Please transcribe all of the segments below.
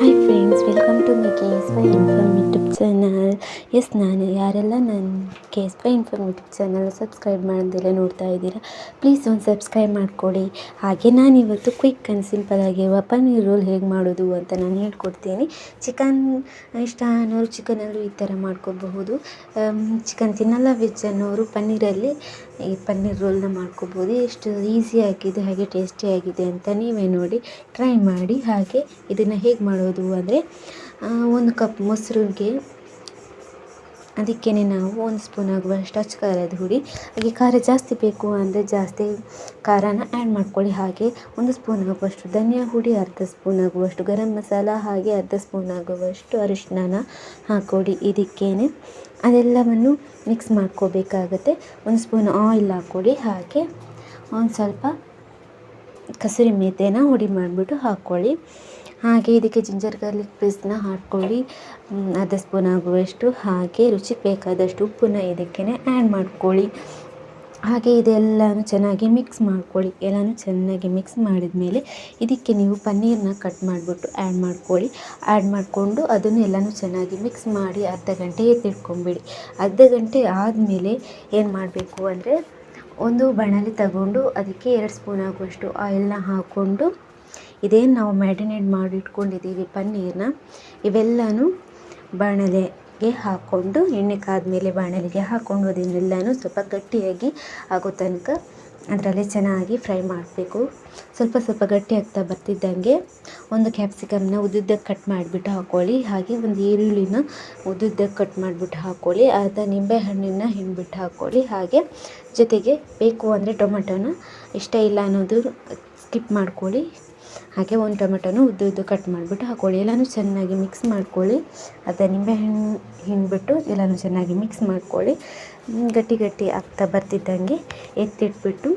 아이고. To my K S Y inform YouTube channel yes ನಾನು ಯಾರೆಲ್ಲ ನನ್ನ K S Y inform YouTube channel subscribe ಮಾಡೋದಿಲ್ಲ, ನೋಡ್ತಾ ಇದ್ದೀರಾ ಪ್ಲೀಸ್ ಒಂದು ಸಬ್ಸ್ಕ್ರೈಬ್ ಮಾಡಿಕೊಡಿ. ಹಾಗೆ ನಾನು ಇವತ್ತು ಕ್ವಿಕ್ ಆ್ಯಂಡ್ ಸಿಂಪಲ್ ಆಗಿರುವ ಪನ್ನೀರ್ ರೋಲ್ ಹೇಗೆ ಮಾಡೋದು ಅಂತ ನಾನು ಹೇಳ್ಕೊಡ್ತೀನಿ. ಚಿಕನ್ ಇಷ್ಟ ಅನ್ನೋರು ಚಿಕನಲ್ಲೂ ಈ ಥರ ಮಾಡ್ಕೋಬಹುದು. ಚಿಕನ್ ತಿನ್ನಲ್ಲ ವೆಜ್ ಅನ್ನೋರು ಪನ್ನೀರಲ್ಲಿ ಈ ಪನ್ನೀರ್ ರೋಲ್ನ ಮಾಡ್ಕೋಬೋದು ಎಷ್ಟು ಈಸಿಯಾಗಿದೆ ಹಾಗೆ ಟೇಸ್ಟಿಯಾಗಿದೆ ಅಂತ ನೀವೇ ನೋಡಿ ಟ್ರೈ ಮಾಡಿ. ಹಾಗೆ ಇದನ್ನು ಹೇಗೆ ಮಾಡೋದು ಅಂದರೆ ಒಂದು ಕಪ್ ಮೊಸರಿಗೆ ಅದಕ್ಕೇ ನಾವು ಒಂದು ಸ್ಪೂನ್ ಆಗುವಷ್ಟು ಅಚ್ಚ ಖಾರದ ಹುಡಿ, ಹಾಗೆ ಖಾರ ಜಾಸ್ತಿ ಬೇಕು ಅಂದರೆ ಜಾಸ್ತಿ ಖಾರನ ಆ್ಯಡ್ ಮಾಡ್ಕೊಳ್ಳಿ. ಹಾಗೆ ಒಂದು ಸ್ಪೂನ್ ಆಗುವಷ್ಟು ಧನಿಯಾ ಹುಡಿ, ಅರ್ಧ ಸ್ಪೂನ್ ಆಗುವಷ್ಟು ಗರಂ ಮಸಾಲ, ಹಾಗೆ ಅರ್ಧ ಸ್ಪೂನ್ ಆಗುವಷ್ಟು ಅರಿಶಿನ ಹಾಕ್ಕೊಡಿ ಇದಕ್ಕೇ ಅದೆಲ್ಲವನ್ನು ಮಿಕ್ಸ್ ಮಾಡ್ಕೋಬೇಕಾಗತ್ತೆ. ಒಂದು ಸ್ಪೂನ್ ಆಯಿಲ್ ಹಾಕ್ಕೊಡಿ ಹಾಗೆ ಒಂದು ಸ್ವಲ್ಪ ಕಸೂರಿ ಮೇಥಿನ ಹುಡಿ ಮಾಡಿಬಿಟ್ಟು ಹಾಕ್ಕೊಳ್ಳಿ ಹಾಗೆ ಇದಕ್ಕೆ ಜಿಂಜರ್ ಗಾರ್ಲಿಕ್ ಪೇಸ್ಟ್ನ ಹಾಕ್ಕೊಳ್ಳಿ ಅರ್ಧ ಸ್ಪೂನ್ ಆಗುವಷ್ಟು ಹಾಗೆ ರುಚಿಗೆ ಬೇಕಾದಷ್ಟು ಉಪ್ಪನ್ನ ಇದಕ್ಕೆ ಆ್ಯಡ್ ಮಾಡ್ಕೊಳ್ಳಿ. ಹಾಗೆ ಇದೆಲ್ಲನೂ ಚೆನ್ನಾಗಿ ಮಿಕ್ಸ್ ಮಾಡ್ಕೊಳ್ಳಿ. ಎಲ್ಲನೂ ಚೆನ್ನಾಗಿ ಮಿಕ್ಸ್ ಮಾಡಿದ ಮೇಲೆ ಇದಕ್ಕೆ ನೀವು ಪನ್ನೀರನ್ನ ಕಟ್ ಮಾಡಿಬಿಟ್ಟು ಆ್ಯಡ್ ಮಾಡ್ಕೊಳ್ಳಿ. ಆ್ಯಡ್ ಮಾಡಿಕೊಂಡು ಅದನ್ನು ಎಲ್ಲನೂ ಚೆನ್ನಾಗಿ ಮಿಕ್ಸ್ ಮಾಡಿ ಅರ್ಧ ಗಂಟೆ ಎತ್ತಿಟ್ಕೊಂಬಿಡಿ. ಅರ್ಧ ಗಂಟೆ ಆದಮೇಲೆ ಏನು ಮಾಡಬೇಕು ಅಂದರೆ ಒಂದು ಬಣಲಿ ತಗೊಂಡು ಅದಕ್ಕೆ ಎರಡು ಸ್ಪೂನ್ ಆಗುವಷ್ಟು ಆಯಿಲ್ನ ಹಾಕ್ಕೊಂಡು ಇದೇನು ನಾವು ಮ್ಯಾರಿನೇಟ್ ಮಾಡಿ ಇಟ್ಕೊಂಡಿದ್ದೀವಿ ಪನ್ನೀರನ್ನ ಇವೆಲ್ಲನೂ ಬಾಣಲೆಗೆ ಹಾಕ್ಕೊಂಡು ಎಣ್ಣೆ ಕಾದ್ಮೇಲೆ ಬಾಣಲೆಗೆ ಹಾಕ್ಕೊಂಡು ಅದನ್ನೆಲ್ಲನೂ ಸ್ವಲ್ಪ ಗಟ್ಟಿಯಾಗಿ ಆಗೋ ತನಕ ಅದರಲ್ಲಿ ಚೆನ್ನಾಗಿ ಫ್ರೈ ಮಾಡಬೇಕು. ಸ್ವಲ್ಪ ಸ್ವಲ್ಪ ಗಟ್ಟಿ ಆಗ್ತಾ ಬರ್ತಿದ್ದಂಗೆ ಒಂದು ಕ್ಯಾಪ್ಸಿಕಮ್ನ ಉದ್ದುದ್ದಕ್ಕೆ ಕಟ್ ಮಾಡಿಬಿಟ್ಟು ಹಾಕ್ಕೊಳ್ಳಿ ಹಾಗೆ ಒಂದು ಈರುಳ್ಳಿನ ಉದ್ದುದ್ದಕ್ಕೆ ಕಟ್ ಮಾಡಿಬಿಟ್ಟು ಹಾಕ್ಕೊಳ್ಳಿ ಅರ್ಧ ನಿಂಬೆಹಣ್ಣಿನ ಹಿಂಡ್ಬಿಟ್ಟು ಹಾಕ್ಕೊಳ್ಳಿ ಹಾಗೆ ಜೊತೆಗೆ ಬೇಕು ಅಂದರೆ ಟೊಮೆಟೊನ. ಇಷ್ಟ ಇಲ್ಲ ಅನ್ನೋದು ಸ್ಕಿಪ್ ಮಾಡ್ಕೊಳ್ಳಿ. ಹಾಗೆ ಒಂದು ಟೊಮೆಟೊನು ಉದ್ದು ಉದ್ದು ಕಟ್ ಮಾಡಿಬಿಟ್ಟು ಹಾಕ್ಕೊಳ್ಳಿ ಎಲ್ಲನೂ ಚೆನ್ನಾಗಿ ಮಿಕ್ಸ್ ಮಾಡ್ಕೊಳ್ಳಿ. ಅರ್ಧ ನಿಂಬೆಹಣ್ಣು ಹಿಂಡ್ಬಿಟ್ಟು ಎಲ್ಲನೂ ಚೆನ್ನಾಗಿ ಮಿಕ್ಸ್ ಮಾಡ್ಕೊಳ್ಳಿ. ಗಟ್ಟಿ ಗಟ್ಟಿ ಆಗ್ತಾ ಬರ್ತಿದ್ದಂಗೆ ಎತ್ತಿಟ್ಬಿಟ್ಟು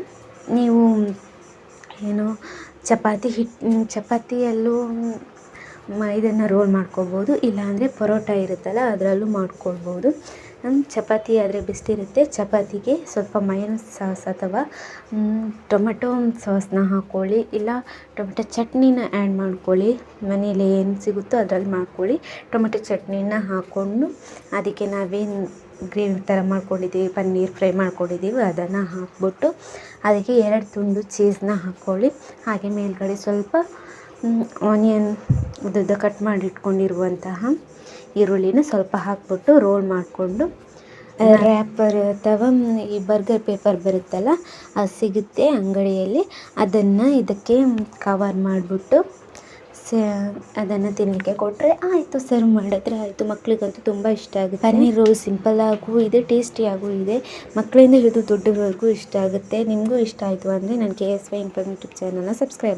ನೀವು ಏನು ಚಪಾತಿ ಹಿಟ್ಟು ಚಪಾತಿಯಲ್ಲೂ ಇದನ್ನು ರೋಲ್ ಮಾಡ್ಕೊಬೋದು. ಇಲ್ಲಾಂದರೆ ಪರೋಟ ಇರುತ್ತಲ್ಲ, ಅದರಲ್ಲೂ ಮಾಡ್ಕೊಳ್ಬೋದು. ಚಪಾತಿ ಆದರೆ ಬೆಸ್ಟ್ ಇರುತ್ತೆ ಚಪಾತಿಗೆ ಸ್ವಲ್ಪ ಮಯೋನೈಸ್ ಸಾಸ್ ಅಥವಾ ಟೊಮೆಟೊ ಸಾಸ್ನ ಹಾಕ್ಕೊಳ್ಳಿ ಇಲ್ಲ ಟೊಮೆಟೊ ಚಟ್ನಿನ ಆ್ಯಡ್ ಮಾಡ್ಕೊಳ್ಳಿ. ಮನೇಲಿ ಏನು ಸಿಗುತ್ತೋ ಅದರಲ್ಲಿ ಮಾಡ್ಕೊಳ್ಳಿ. ಟೊಮೆಟೊ ಚಟ್ನಿನ ಹಾಕ್ಕೊಂಡು ಅದಕ್ಕೆ ನಾವೇನು ಗ್ರೇವಿ ಥರ ಮಾಡ್ಕೊಂಡಿದ್ದೀವಿ, ಪನ್ನೀರ್ ಫ್ರೈ ಮಾಡ್ಕೊಂಡಿದ್ದೀವಿ, ಅದನ್ನು ಹಾಕ್ಬಿಟ್ಟು ಅದಕ್ಕೆ ಎರಡು ತುಂಡು ಚೀಸ್ನ ಹಾಕ್ಕೊಳ್ಳಿ ಹಾಗೆ ಮೇಲುಗಡೆ ಸ್ವಲ್ಪ ಆನಿಯನ್ ಉದ್ದುದ್ದ ಕಟ್ ಮಾಡಿ ಇಟ್ಕೊಂಡಿರುವಂತಹ ಈರುಳ್ಳಿನ ಸ್ವಲ್ಪ ಹಾಕ್ಬಿಟ್ಟು ರೋಲ್ ಮಾಡಿಕೊಂಡು ರ್ಯಾಪರ್ ಅಥವಾ ಈ ಬರ್ಗರ್ ಪೇಪರ್ ಬರುತ್ತಲ್ಲ, ಅದು ಸಿಗುತ್ತೆ ಅಂಗಡಿಯಲ್ಲಿ. ಅದನ್ನು ಇದಕ್ಕೆ ಕವರ್ ಮಾಡಿಬಿಟ್ಟು, ಸ, ಅದನ್ನು ತಿನ್ನಲಿಕ್ಕೆ ಕೊಟ್ಟರೆ ಆಯಿತು ಸರ್ವ್ ಮಾಡಿದ್ರೆ ಆಯಿತು. ಮಕ್ಕಳಿಗಂತೂ ತುಂಬ ಇಷ್ಟ ಆಗುತ್ತೆ. ಪನ್ನೀರು ಸಿಂಪಲ್ಲಾಗೂ ಇದೆ ಟೇಸ್ಟಿಯಾಗೂ ಇದೆ. ಮಕ್ಕಳಿಂದ ಹಿಡಿದು ದೊಡ್ಡವರೆಗೂ ಇಷ್ಟ ಆಗುತ್ತೆ. ನಿಮಗೂ ಇಷ್ಟ ಆಯಿತು ಅಂದರೆ ನನ್ನ K S Y inform YouTube ಚಾನಲ್ನ ಸಬ್ಸ್ಕ್ರೈಬ್